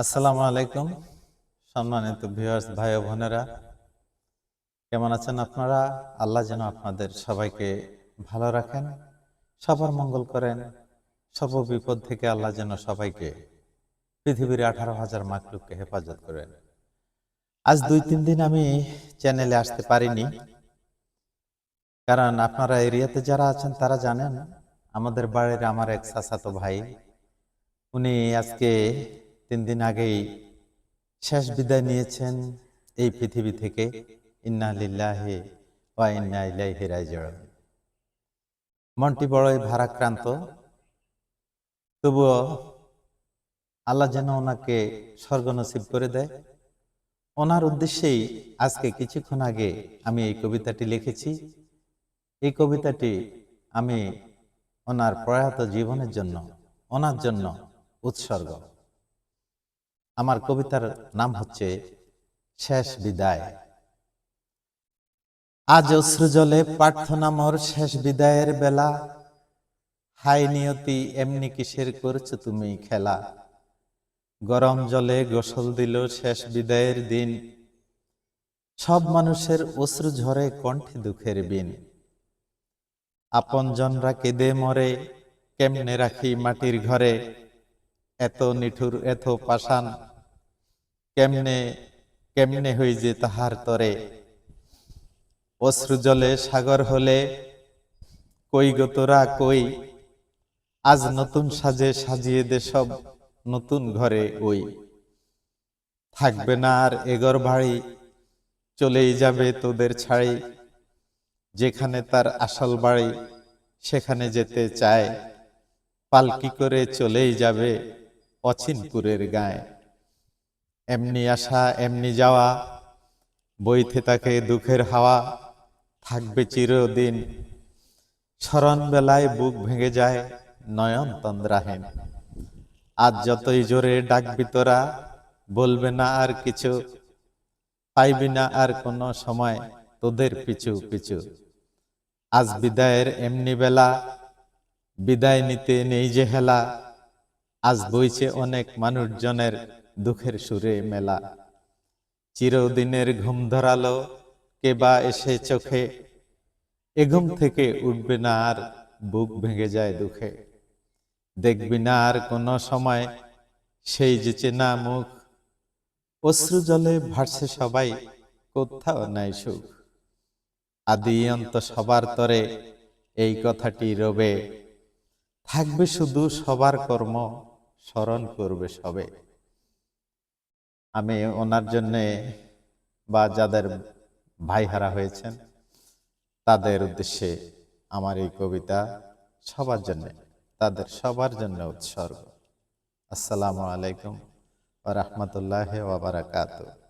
আসসালামু আলাইকুম সম্মানিত ভিউয়ার্স, ভাই ও বোনেরা। কেমন আছেন আপনারা? আল্লাহ যেন আপনাদের সবাইকে ভালো রাখেন, সবার মঙ্গল করেন। সব বিপদ থেকে আল্লাহ যেন সবাইকে পৃথিবীর আঠারো হাজার মাকলুককে হেফাজত করেন। আজ দুই তিন দিন আমি চ্যানেলে আসতে পারিনি। কারণ আপনারা এরিয়াতে যারা আছেন, তারা জানেন, আমাদের বাড়ির আমার এক চাচাতো ভাই, উনি আজকে তিন দিন আগেই শেষ বিদায় নিয়েছেন এই পৃথিবী থেকে। ইন্না লিল্লাহি ওয়া ইন্না ইলাইহি রাজিউন। মনটি বড়ই ভারাক্রান্ত। তবুও আল্লাহ যেন ওনাকে স্বর্গ নসিব করে দেয়। ওনার উদ্দেশ্যেই আজকে কিছুক্ষণ আগে আমি এই কবিতাটি লিখেছি। এই কবিতাটি আমি ওনার প্রয়াত জীবনের জন্য, ওনার জন্য উৎসর্গ। আমার কবিতার নাম হচ্ছে শেষ বিদায়। আজ অশ্রুজলে প্রার্থনা মোর শেষ বিদায়ের বেলা। হাই নিয়তি, এমনি কিসের করছ তুমি খেলা? গরম জলে গোসল দিল শেষ বিদায়ের দিন। সব মানুষের অশ্রু ঝরে কণ্ঠে দুঃখের বিন। আপনজনরা কেঁদে মরে, কেমনে রাখি মাটির ঘরে? এত নিঠুর, এত পাষাণ। কেমনে কেমনে হই যে তাহার তরে? অশ্রু জলে সাগর হলে কই গো তোরা কই? আজ নতুন সাজে সাজিয়ে দে সব নতুন ঘরে ওই। থাকবে না আর এগর বাড়ি, চলেই যাবে তোদের ছাড়ি। যেখানে তার আসল বাড়ি, সেখানে যেতে চায়। পালকি করে চলেই যাবে অচিনপুরের গায়ে। এমনি আসা, এমনি যাওয়া, বইতে তাকে দুঃখের হাওয়া, থাকবে চিরদিন। স্মরণ বেলায় বুক ভেঙে যায় নয়ন তন্দ্রাহীন। আজ যতই জোরে ডাকবি তোরা, বলবে না আর কিছু, পাইবি না আর কোনো সময় তোদের পিছু পিছু। আজ বিদায়ের এমনি বেলা, বিদায় নিতে নেই যে হেলা, আজ বইছে অনেক মানুষজনের দুঃখের সুরে মেলা। চিরদিনের ঘুম ধরালো, কে বা এসে চোখে? এ ঘুম থেকে উঠবে না আর বুক ভেঙে যায় দুঃখে। দেখবি না আর কোনো সময় সেই যে চেনা মুখ। অশ্রু জলে ভাসছে সবাই, কোথাও নাই সুখ। আদি অন্ত সবার তরে এই কথাটি রবে। থাকবে শুধু সবার কর্ম, স্মরণ করবে সবে। আমি ওনার জন্যে বা যাদের ভাইহারা হয়েছেন, তাদের উদ্দেশ্যে আমার এই কবিতা সবার জন্যে, তাদের সবার জন্য উৎসর্গ। আসসালামু আলাইকুম রহমতুল্লাহ বারাকাতুহু।